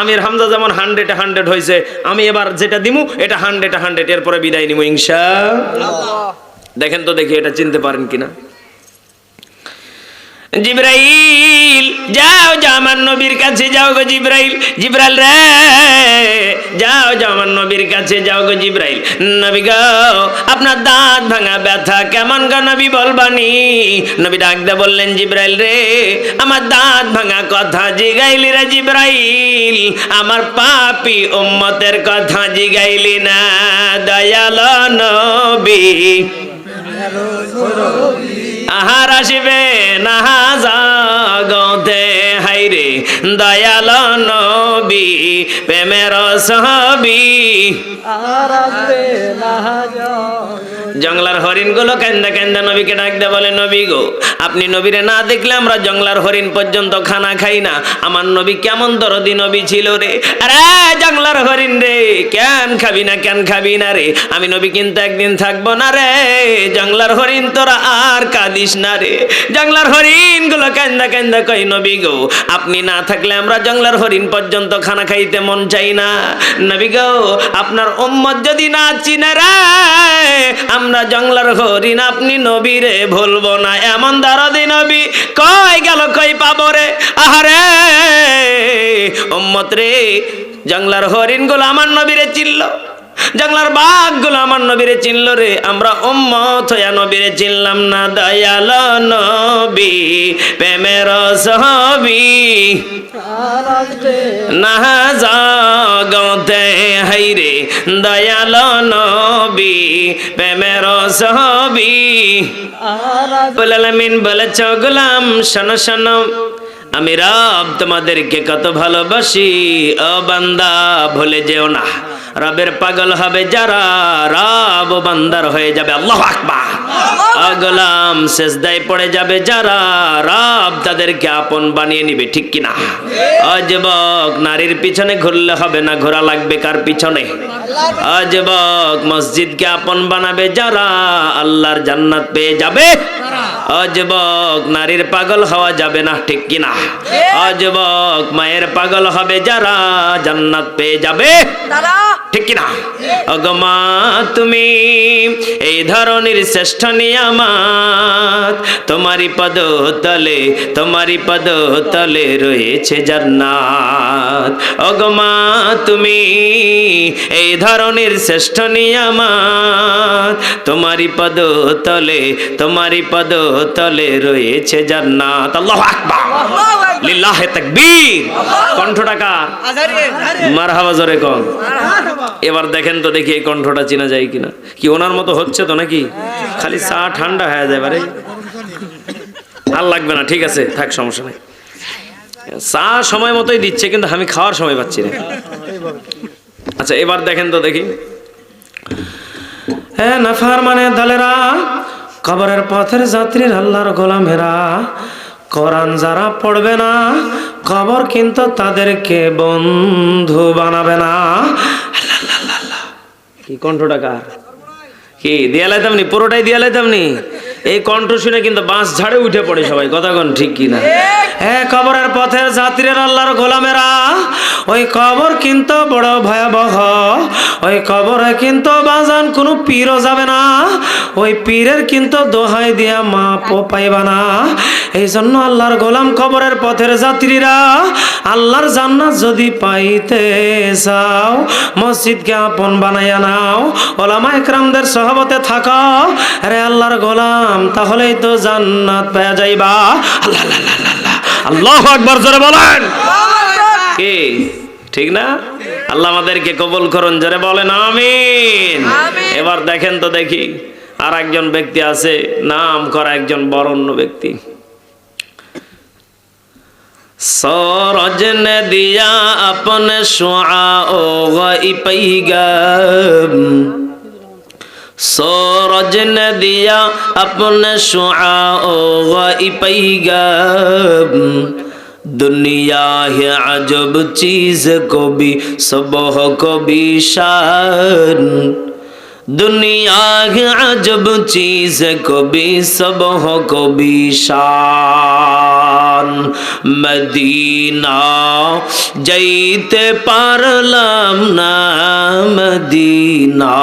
আমির হামজা যেমন hundred hundred হয়েছে আমি এবার যেটা দিমু, এটা হান্ড্রেড হান্ড্রেড এরপরে বিদায় নিমু ইংসা দেখেন তো দেখি এটা চিনতে পারেন কিনা। জিব্রাইল যাও যাও আমার নবীর কাছে যাও গো জিব্রাইল। জিব্রাইল রে, যাও যাও আমার নবীর কাছে যাও গো জিব্রাইল। নবী গো, আপনার দাঁত ভাঙা ব্যথা কেমন গো নবী বলবানি? নবী ডাক দে বললেন, জিব্রাইল রে, আমার দাঁত ভাঙা কথা জিগাইলি রে জিব্রাইল। আমার পাপি উম্মতের কথা জিগাইলি না দয়াল নবী। আহার আসিবে নাহা জাগতে। হাইরে দয়াল নবী প্রেমের সহবি জংলার হরিণগুলো কেন্দা কেন্দা নবীকে ডাক দে বলে, নবী গো, আপনি নবীরে না দেখলে আমরা জংলার হরিণ পর্যন্ত খানা খাই না। আমার নবী কেমন দরদি নবী ছিল রে। আরে জংলার হরিণ রে, কেন খাবি না, কেন খাবি না রে? আমি নবী কিন্তু একদিন থাকব না রে। জংলার হরিণ তোরা আর কাঁদিস না রে। জংলার হরিণগুলো কেন্দা কেন্দা কই নবী গো, আপনি না থাকলে আমরা জংলার হরিণ পর্যন্ত খানা খাইতে মন চাই না। নবী গো, আপনার উম্মত যদি না চিনে রে আমরা জংলার হরিণ, আপনি নবীরে ভুলবো না। এমন দারদি নবী কই গেল, কই পাবো রে? আহারে, উম্মত রে জংলার হরিণগুলো আমার নবীরে চিনল। জংলার বাঘগুলো আমার নবীরে চিনল রে। আমরা উম্মত হইয়া নবীরে চিনলাম না, দয়াল নবী, প্রেমের সহবী না জগতে হাইরে দয়াল নবী, প্রেমের সহবী বলালামিন বলেছ গোলাম, শোনো শোনো, আমি রব তোমাদেরকে কত ভালোবাসি। ও বান্দা, ভুলে যেও না। রবের পাগল হবে যারা রব বান্দার হয়ে যাবে। আল্লাহ আকবার। গোলাম শেষদায় পড়ে যাবে যারা রব তাদেরকে আপন বানিয়ে নিবে ঠিক কিনা? অযুবক নারীর পিছনে ঘুরলে হবে না ঘোরা লাগবে কার পিছনে? অযুবক মসজিদকে আপন বানাবে যারা আল্লাহর জান্নাত পেয়ে যাবে। অযুবক নারীর পাগল হওয়া যাবে না ঠিক কিনা? অযুবক মায়ের পাগল হবে যারা জান্নাত পেয়ে যাবে। ঠিক কিনা? অগমা তুমি এই ধরনের শ্রেষ্ঠ নিয়ামাত তোমারই পদ তলে তোমারই পদ তলে রয়েছে জান্নাত। অগমা তুমি এই ধরনের শ্রেষ্ঠ নিয়ামাত তোমারই পদ তলে তোমারই পদ তলে রয়েছে জান্নাত। আল্লাহু আকবার। লিল্লাহে তাকবীর। কণ্ঠটা কার? মারহাবা জোরে কন এবার দেখেন তো দেখি এই কণ্ঠটা চেনা যায় কিনা। কি ওনার মতো হচ্ছে তো নাকি? খালি চা ঠান্ডা হয়ে যায় বারে। আর লাগবে না ঠিক আছে থাক সমস্যা নেই। চা সময় মতোই দিচ্ছে কিন্তু আমি খাওয়ার সময় পাচ্ছি না। আচ্ছা এবার দেখেন তো দেখি। হ্যাঁ নাফার মানে দলেরা কবরের পথের যাত্রীর আল্লাহর গোলামেরা কোরআন যারা পড়বে না, কবর কিন্তু তাদেরকে বন্ধু বানাবে না। কি কণ্ঠটা কার? কি, দিয়া লাইতাম নি? পুরোটাই দিয়া লাইতাম নি? এই কণ্ঠ শুনে কিন্তু বাঁশ ঝাড়ে উঠে পড়ে সবাই, কথা কোন ঠিক কি না হ্যাঁ কবরের পথের যাত্রীর আল্লাহর গোলামেরা, ওই কবর কিন্তু বড় ভয়াবহ, ওই কবরে কিন্তু বাজান কোনো পীরও যাবে না, ওই পীরের কিন্তু দোহাই দিয়া মাপও পাইবা না। এই জন্য আল্লাহর গোলাম কবরের পথের যাত্রীরা আল্লাহর জান্নাত যদি পাইতে চাও মসজিদকে আপন বানাইয়া নাও ওলামা একরামদের সহবতে থাকো। আরে আল্লাহর গোলাম নাম তাহলেই তো জান্নাত পাওয়া যাইবা। আল্লাহ আকবর জোরে বলেন। কে? ঠিক না? আল্লাহ আমাদেরকে কবুল করুন জোরে বলেন আমিন। এবার দেখেন তো দেখি আর একজন ব্যক্তি আছে নাম করা একজন বরণ্য ব্যক্তি। সরজনে দিয়া আপনে সোয়া ও গাই পাইগা सूरज ने दिया अपने शुआ ओ गई पैगम दुनिया है अजब चीज को भी सबह को भी शान दुनिया है अजब चीज को भी सबह को भी शान প্রাণ মদিনা যাইতে পারলাম না মদিনা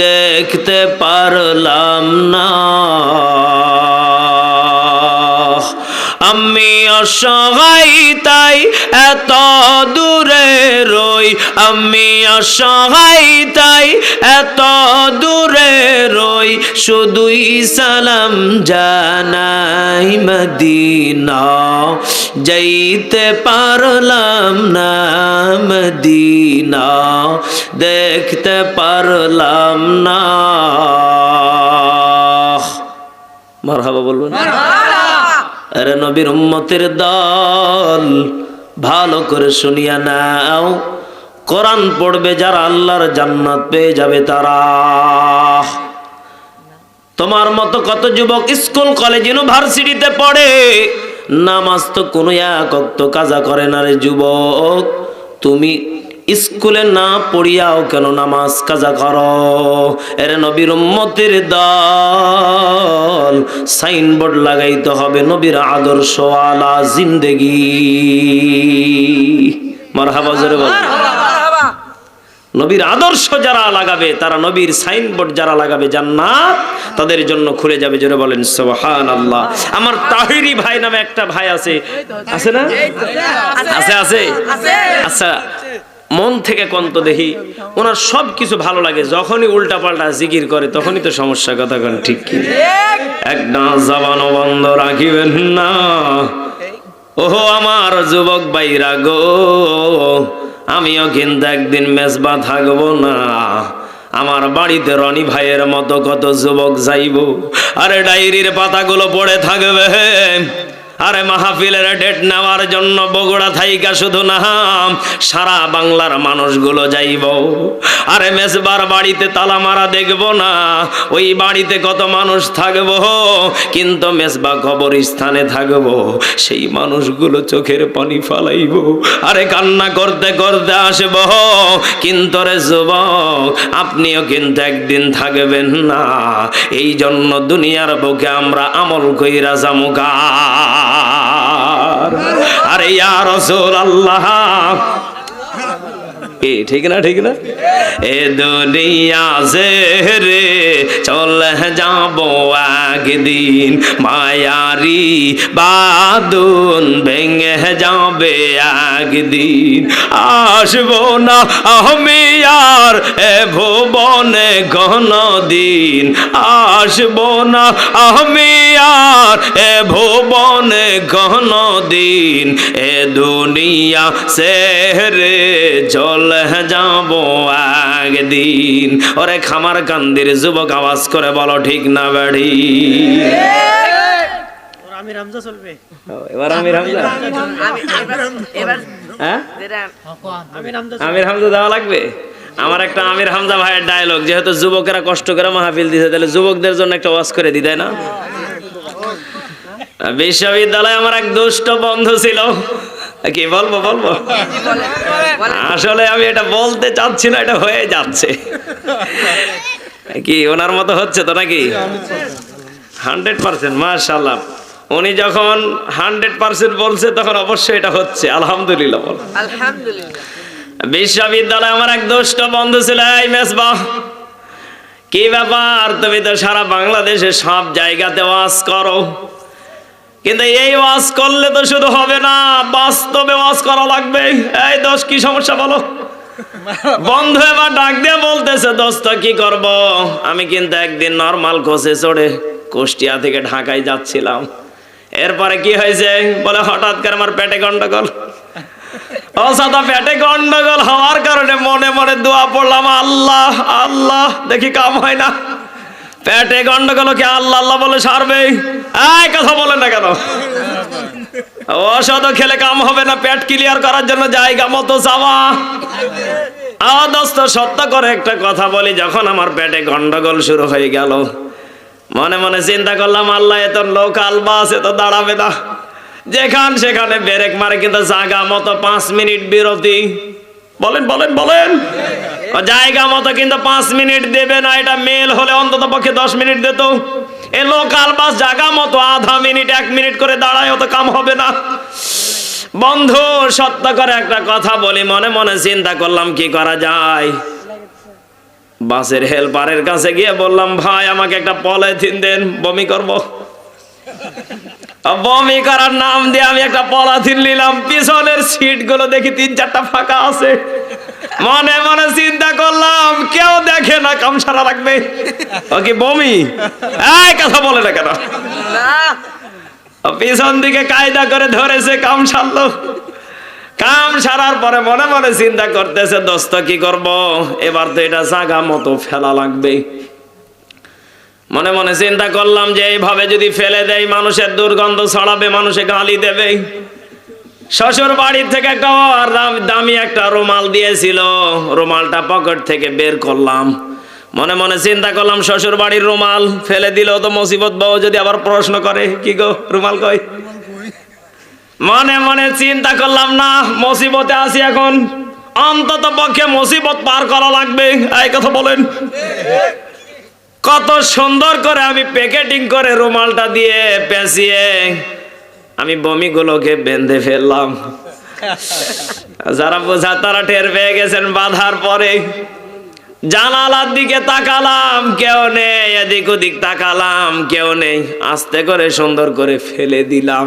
দেখতে পারলাম না। অসহায় তাই এত দূরে রই। আমি অসহায় তাই এত দূরে রই। শুধুই সালাম জানাই মদিনা। যাইতে পারলাম না মদিনা। দেখতে পারলাম না। মারহাবা বলবেন? আরে নবীর উম্মতের দল, ভালো করে শুনিয়া নাও। কোরআন পড়বে যারা আল্লাহর জান্নাত পেয়ে যাবে তারা। তোমার মতো কত যুবক স্কুল, কলেজ, ইউনিভার্সিটিতে পড়ে, নামাজ তো কোনো এক কাজা করে না রে যুবক। তুমি স্কুলে না পড়িয়াও কেন নামাজ কাজা করো? এর নবীর উম্মতের দল সাইনবোর্ড লাগাইতে হবে নবীর আদর্শ আলা জিন্দেগি। মারহাবা জোরে বল। নবীর আদর্শ যারা লাগাবে তারা নবীর সাইনবোর্ড যারা লাগাবে জান্নাত তাদের জন্য খুলে যাবে জোরে বলেন সুবহান আল্লাহ আমার তাহিরি ভাই নামে একটা ভাই আছে। আছে না? আছে? আছে। আচ্ছা মন থেকে কন্ত দেখি ওনার সব কিছু ভালো লাগে, যখনই উল্টা পাল্টা জিকির করে, তখনই তো সমস্যা কথা কন, ঠিক কি? একটা জবানও বন্ধ রাখিবেন না। ওহো আমার যুবক বাইরা গো, আমিও কিন্তু একদিন মেজবা থাকব না। আমার বাড়িতে রনি ভাইয়ের মতো কত যুবক যাইব, আরে ডায়েরির পাতাগুলো পড়ে থাকবে। আরে মাহফিলের ডেট নেওয়ার জন্য বগুড়া থাইকা শুধু না, সারা বাংলার মানুষগুলো যাইব। আরে মেসবার বাড়িতে তালা মারা দেখব না, ওই বাড়িতে কত মানুষ থাকব, কিন্তু মেসবা কবর স্থানে থাকব, সেই মানুষগুলো চোখের পানি ফালাইব। আরে কান্না করতে করতে আসব, কিন্তু রে যুবক, আপনিও কিন্তু একদিন থাকবেন না। এই জন্য দুনিয়ার বুকে আমরা আমল কইরা আরে ইয়া রসুল এ, ঠিক না ঠিক না? এ দুনিয়া সে রে চলে যাব একদিন। মায়ারি বাদুন ভেঙে যাবে একদিন। আসব না আমি আর এ ভুবনে ঘন দিন। আসব না আমি আর এ ভুবনে ঘন দিন। এ দুনিয়া সে রে চলে যাব একদিন। ওরে খামার কান্দির যুবক আওয়াজ করে বলো ঠিক না বাড়ি? আমি রামজা চলবে। এবার আমি হামজা? আমি এবার এবার হ্যাঁ? রামজা আমির হামজা দেওয়া লাগবে? আমার একটা আমির হামজা ভাইয়ের ডায়লগ যেহেতু যুবকেরা কষ্ট করে মাহফিল দিছে তাহলে যুবকদের জন্য একটা ওয়াজ করে দিই তাই না? বিশ্ববিদ্যালয়ে আমার এক দুষ্ট বন্ধু ছিল। কি বলব বলব? আসলে আমি এটা বলতে চাচ্ছি না এটা হয়ে যাচ্ছে। কি ওনার মতো হচ্ছে তো নাকি? হান্ড্রেড পার্সেন্ট মার্শাল্লাহ উনি যখন হান্ড্রেড পার্সেন্ট বলছে তখন অবশ্যই এটা হচ্ছে। আলহামদুলিল্লাহ বল। বিশ্ববিদ্যালয়ে আমার এক দুষ্ট বন্ধু ছিল এই মেসবা কি ব্যাপার? তুমি তো সারা বাংলাদেশে সব জায়গাতে ওয়াজ করো। কিন্তু এই ওয়াজ করলে তো শুধু হবে না, বাস্তবে ওয়াজ করা লাগবে। এই দোষ কি সমস্যা বলো? বন্ধু এবার ডাক দিয়ে বলতেছে, দোস্ত, কি করব? আমি কিন্তু একদিন নর্মাল কোচে চড়ে কুষ্টিয়া থেকে ঢাকায় যাচ্ছিলাম। এরপরে কি হয়েছে? বলে, হঠাৎ করে আমার পেটে গন্ডগোল। ও সাদা, পেটে গন্ডগোল হওয়ার কারণে মনে মনে দোয়া পড়লাম, আল্লাহ আল্লাহ, দেখি কাম হয় না। পেটে গন্ডগোল কি আল্লাহ আল্লাহ বলে সারবে? এই, কথা বলেন না কেন? ওষুধ খেলে কাম হবে না, পেট ক্লিয়ার করার জন্য জায়গা মতো চাওয়া আদস্ত সত্য করে একটা কথা বলি, যখন আমার পেটে গন্ডগোল শুরু হয়ে গেল, মনে মনে চিন্তা করলাম, আল্লাহ এত লোকাল বাস এত দাঁড়াবে না। যেখান সেখানে ব্রেক মারে, কিন্তু জায়গা মতো পাঁচ মিনিট বিরতি। বলেন বলেন বলেন। জায়গা মতো কিন্তু পাঁচ মিনিট দেবে না, এটা মেল হলে অন্তত পক্ষে দশ মিনিট দিত। এ লোকাল বাস জায়গা মতো আধা মিনিট, এক মিনিট করে দাঁড়ায়, অত কাম হবে না। বন্ধু, সত্য করে একটা কথা বলি, মনে মনে চিন্তা করলাম, কি করা যায়? বাসের হেল্পারের কাছে গিয়ে বললাম, ভাই, আমাকে একটা পলিথিন দেন, বমি করব। বমি করার নাম দিয়ে আমি একটা পলিথিন নিলাম পিছনের সিটগুলো দেখি তিন চারটা ফাঁকা আছে। মনে মনে চিন্তা করলাম কেউ দেখে না কাম সারা রাখবে। ও কি বমি? এই কথা বলে না কেন? পিছন দিকে কায়দা করে ধরেছে কাম সারলো কাম সারার পরে মনে মনে চিন্তা করতেছে দোস্ত কি করব? এবার তো এটা জাগা মতো ফেলা লাগবে। মনে মনে চিন্তা করলাম যে এইভাবে যদি ফেলে দেয় মানুষের দুর্গন্ধ ছড়াবে, মানুষে গালি দেবে। শ্বশুর বাড়ির থেকে একটা দামি একটা রুমাল দিয়েছিল। রুমালটা পকেট থেকে বের করলাম। মনে মনে চিন্তা করলাম, শ্বশুর বাড়ির রুমাল ফেলে দিলেও তো মুসিবত বউ যদি আবার প্রশ্ন করে, কি গো, রুমাল কই? মনে মনে চিন্তা করলাম, না, মুসিবতে আছি এখন। অন্তত পক্ষে মুসিবত পার করা লাগবে। এই কথা বলেন। কত সুন্দর করে আমি প্যাকেটিং করে রুমালটা দিয়ে পেঁচিয়ে আমি বমিগুলোকে বেঁধে ফেললাম। যারা বোঝা তারা টের পেয়ে গেছেন বাধার পরে। জানালার দিকে তাকালাম, কেউ নেই, এদিক ওদিক তাকালাম, কেউ নেই। আস্তে করে সুন্দর করে ফেলে দিলাম।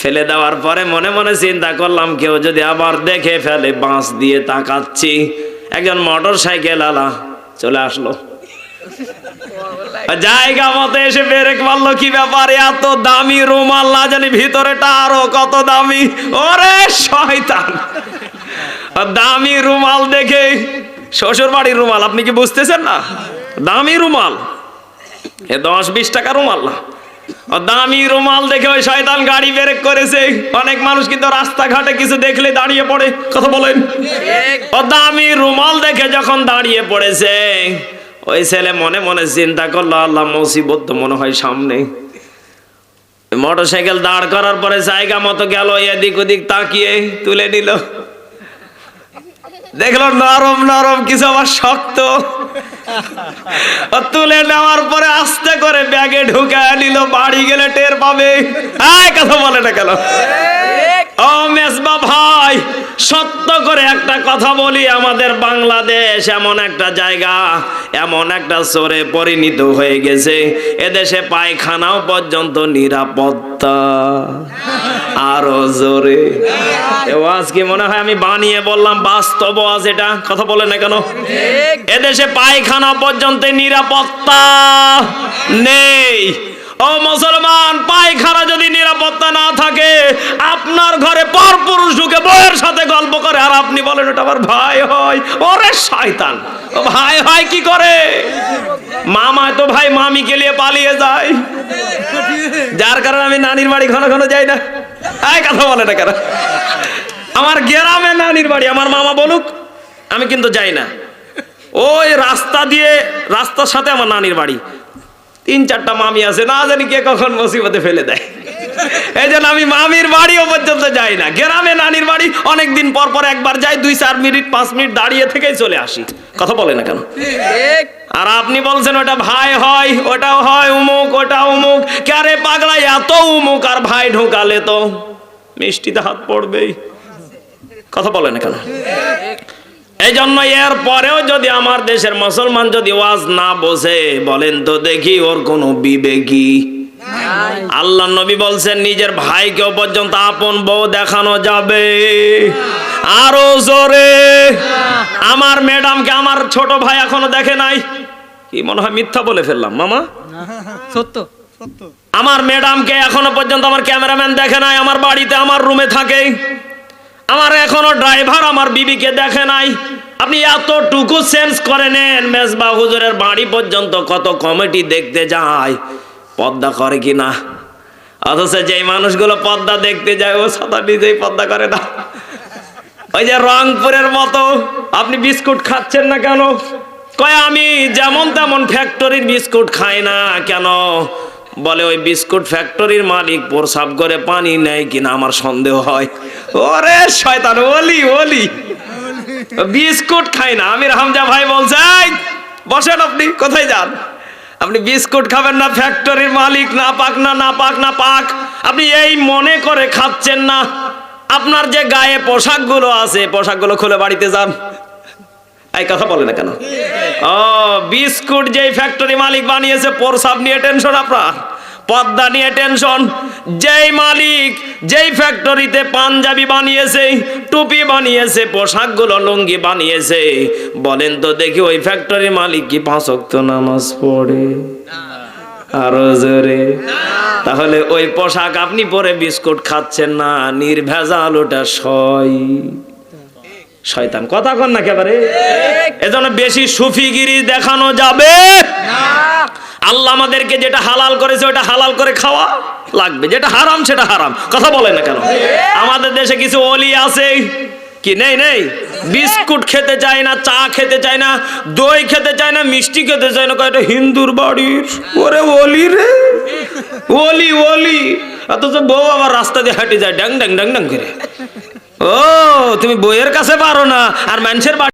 ফেলে দেওয়ার পরে মনে মনে চিন্তা করলাম, কেউ যদি আবার দেখে ফেলে বাঁশ দিয়ে তাকাচ্ছি। একজন মোটর সাইকেল আলা চলে আসলো। জায়গা মতো এসে ব্রেক মারলো কি ব্যাপার? এত দামি রুমাল না জানি ভিতরেটা আরও কত দামি। ওরে শয়তান! দামি রুমাল দেখে শ্বশুর বাড়ির রুমাল আপনি কি বুঝতেছেন না? দামি রুমাল। এ দশ বিশ টাকা রুমাল না। দামি রুমাল দেখে ওই শয়তান গাড়ি ব্রেক করেছে। অনেক মানুষ কিন্তু রাস্তাঘাটে কিছু দেখলে দাঁড়িয়ে পড়ে। কথা বলেন। ও দামি রুমাল দেখে যখন দাঁড়িয়ে পড়েছে ওই ছেলে মনে মনে চিন্তা করল, আল্লাহ মুসিবত তো মনে হয় সামনে। মোটর সাইকেল দাঁড় করার পরে জায়গা মতো গেল, এদিক ওদিক তাকিয়ে তুলে নিল। দেখল নরম নরম, কিছু আবার শক্ত। তুলে নেওয়ার পরে আস্তে করে ব্যাগে ঢুকায় নিল বাড়ি গেলে টের পাবে। আয় কথা বলে না কেন? ও মেজবা ভাই সত্য করে একটা কথা বলি আমাদের বাংলাদেশ এমন একটা জায়গা এমন একটা চোরে পরিণত হয়ে গেছে এদেশে পায়খানাও পর্যন্ত নিরাপত্তা। আরও জোরে। আজকে মনে হয় আমি বানিয়ে বললাম বাস্তব আজ এটা? কথা বলে না কেন? এদেশে পায়খানা পর্যন্ত নিরাপত্তা নেই। ও মুসলমান, পায়খানা যদি নিরাপত্তা না থাকে, আপনার ঘরে পর পুরুষ ঢুকে বউয়ের সাথে গল্প করে, আর আপনি বলেন, ওটা আমার ভাই হয়। ওরে শয়তান। ও ভাই হয় কি করে? মামায় তো ভাই মামিকে নিয়ে পালিয়ে যায়। যার কারণে আমি নানির বাড়ি ঘন ঘন যাই না। এই কথা বলে না কেন? আমার গ্রামে নানির বাড়ি, আমার মামা বলুক, আমি কিন্তু যাই না। ওই রাস্তা দিয়ে, রাস্তার সাথে আমার নানির বাড়ি। তিন চারটা মামি আছে, না জানি কে কখন মুসিবতে ফেলে দেয়। এই জন্য আমি মামির বাড়িও পর্যন্ত যাই না, গ্রামে নানির বাড়ি অনেক দিন পর পর একবার যাই, দুই চার মিনিট, পাঁচ মিনিট দাঁড়িয়ে থেকেই চলে আসি। কথা বলে না কেন? আর আপনি বলছেন ওটা ভাই হয়, ওটাও হয় উমুক ওটা উমুক। ক্যারে পাগলা, এত উমুক আর ভাই ঢোকালে তো। মিষ্টিতে হাত পড়বেই। কথা বলে না কেন? এই জন্য এর পরেও যদি আমার দেশের মুসলমান যদি ওয়াজ না বসে বলেন তো দেখি ওর কোনো বিবেকী। আল্লাহ নবী বলছেন নিজের ভাইকেও পর্যন্ত আপন বউ দেখানো যাবে। আরও জোরে। আমার ম্যাডামকে আমার ছোট ভাই এখনও দেখে নাই। কি মনে হয় মিথ্যা বলে ফেললাম মামা? সত্য। আমার ম্যাডামকে এখনও পর্যন্ত আমার ক্যামেরাম্যান দেখে নাই আমার বাড়িতে আমার রুমে থাকে। আমার এখনও ড্রাইভার আমার বিবিকে দেখে নাই। আপনি এতটুকু সেন্স করে নেন, মেজবা হুজুরের বাড়ি পর্যন্ত কত কমিটি দেখতে যায়, পদ্মা করে কি না? অথচ যেই মানুষগুলো পদ্মা দেখতে যায়, ও সাদা নিজেই পদ্মা করে না। ওই যে রংপুরের মতো, আপনি বিস্কুট খাচ্ছেন না কেন? কয়, আমি যেমন তেমন ফ্যাক্টরির বিস্কুট খাই না কেন? বলে ওই বিস্কুট ফ্যাক্টরির মালিক প্রসাব করে পানি নেয় কিনা আমার সন্দেহ হয়। ওরে শয়তান ওলি ওলি। বিস্কুট খাই না। আমির হামজা ভাই বলছে "এই, বসেন আপনি কোথায় যান? আপনি বিস্কুট খাবেন না ফ্যাক্টরির মালিক না পাক না না পাক না পাক। আপনি এই মনে করে খাচ্ছেন না। আপনার যে গায়ে পোশাকগুলো আছে পোশাকগুলো খুলে বাড়িতে যান। এই কথা বলে না কেন? ও, বিস্কুট যেই ফ্যাক্টরি মালিক বানিয়েছে, প্রসাব নিয়ে টেনশন আপনার পদ্মা নিয়ে টেনশন যেই মালিক যেই ফ্যাক্টরিতে পাঞ্জাবি বানিয়েছে, টুপি বানিয়েছে, পোশাকগুলো লুঙ্গি বানিয়েছে, বলেন তো দেখি ওই ফ্যাক্টরির মালিক কি পাঁচ ওয়াক্ত নামাজ পড়ে? আরও জোরে। তাহলে ওই পোশাক আপনি পরে বিস্কুট খাচ্ছেন না, নির্ভেজাল ওটা সয় শয়তান। কথা কন না একেবারে এজন্য বেশি সুফিগিরি দেখানো যাবে। আল্লাহ আমাদেরকে যেটা হালাল করেছে ওটা হালাল করে খাওয়া লাগবে। যেটা হারাম সেটা হারাম। কথা বলে না কেন? আমাদের দেশে কিছু অলি আছে। কি নেই নেই? বিস্কুট খেতে চায় না চা খেতে চায় না দই খেতে চায় না মিষ্টি খেতে চায় না। কয়টা হিন্দুর বাড়ির। ওরে অলি রে। ওলি ওলি। অথচ বউ আবার রাস্তা দিয়ে হাঁটে যায় ড্যাং ড্যাং ড্যাং ড্যাং করে। ও তুমি বইয়ের কাছে পারো না আর মানুষের